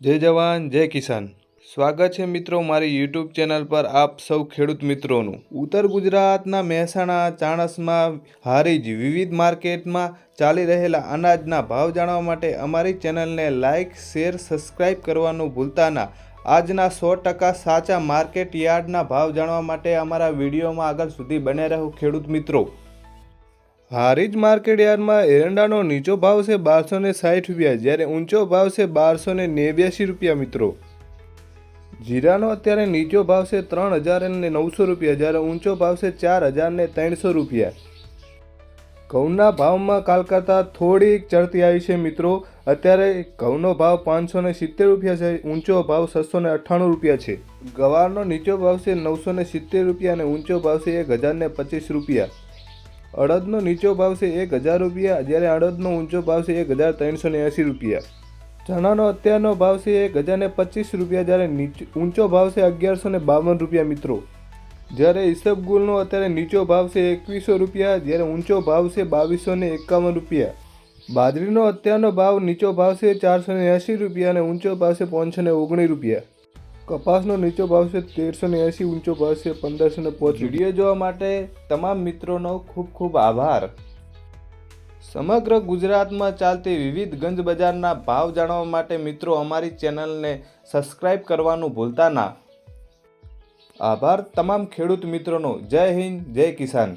જય જવાન, જય કિસાન. સ્વાગત છે મિત્રો મારી યુટ્યુબ ચેનલ પર આપ સૌ ખેડૂત મિત્રોનું. ઉત્તર ગુજરાતના મહેસાણા, ચાણસમાં હારીજ વિવિધ માર્કેટમાં ચાલી રહેલા અનાજના ભાવ જાણવા માટે અમારી ચેનલને લાઇક, શેર, સબસ્ક્રાઇબ કરવાનું ભૂલતા ના. આજના સો ટકા સાચા માર્કેટ યાર્ડના ભાવ જાણવા માટે અમારા વિડીયોમાં આગળ સુધી બને રહો ખેડૂત મિત્રો. હારીજ માર્કેટ યાર્ડમાં એરંડાનો નીચો ભાવ છે બારસો ને સાઠ રૂપિયા, જ્યારે ઊંચો ભાવ છે બારસો ને નેવ્યાસી રૂપિયા મિત્રો. જીરાનો અત્યારે નીચો ભાવ છે ત્રણ હજાર ને નવસો રૂપિયા, જ્યારે ઊંચો ભાવ છે ચાર હજાર ને ત્રણસો રૂપિયા. ઘઉંના ભાવમાં કાલ કરતાં થોડીક ચડતી આવી છે મિત્રો. અત્યારે ઘઉંનો ભાવ પાંચસો ને સિત્તેર રૂપિયા છે, ઊંચો ભાવ છસો ને અઠ્ઠાણું રૂપિયા છે. ગવારનો નીચો ભાવ છે નવસો ને સિત્તેર રૂપિયા અને ઊંચો ભાવ છે એક હજાર ને પચીસ રૂપિયા. અડદનો નીચો ભાવ છે એક હજાર રૂપિયા, જ્યારે અડદનો ઊંચો ભાવ છે એક હજાર ત્રણસો ને એંસી રૂપિયા. ચણાનો અત્યારનો ભાવ છે એક હજાર ને પચીસ રૂપિયા, જ્યારે ઊંચો ભાવ છે અગિયારસો ને બાવન રૂપિયા, મિત્રો. જ્યારે ઈસબગુલનો અત્યારે નીચો ભાવ છે એકવીસો રૂપિયા, જ્યારે ઊંચો ભાવ છે બાવીસો ને એકાવન રૂપિયા. બાજરીનો અત્યારનો ભાવ નીચો ભાવ છે ચારસો ને એંસી રૂપિયા અને ઊંચો ભાવ છે પાંચસો ને ઓગણીસ રૂપિયા. કપાસનો નીચો ભાવ છે તેરસો ને એંસી ઊંચો ભાવ છે પંદરસો ને પાંચ વીડિયો જોવા માટે તમામ મિત્રોનો ખૂબ ખૂબ આભાર. સમગ્ર ગુજરાતમાં ચાલતી વિવિધ ગંજ બજારના ભાવ જાણવા માટે મિત્રો અમારી ચેનલને સબસ્ક્રાઇબ કરવાનું ભૂલતા ના. આભાર તમામ ખેડૂત મિત્રોનો. જય હિન્દ, જય કિસાન.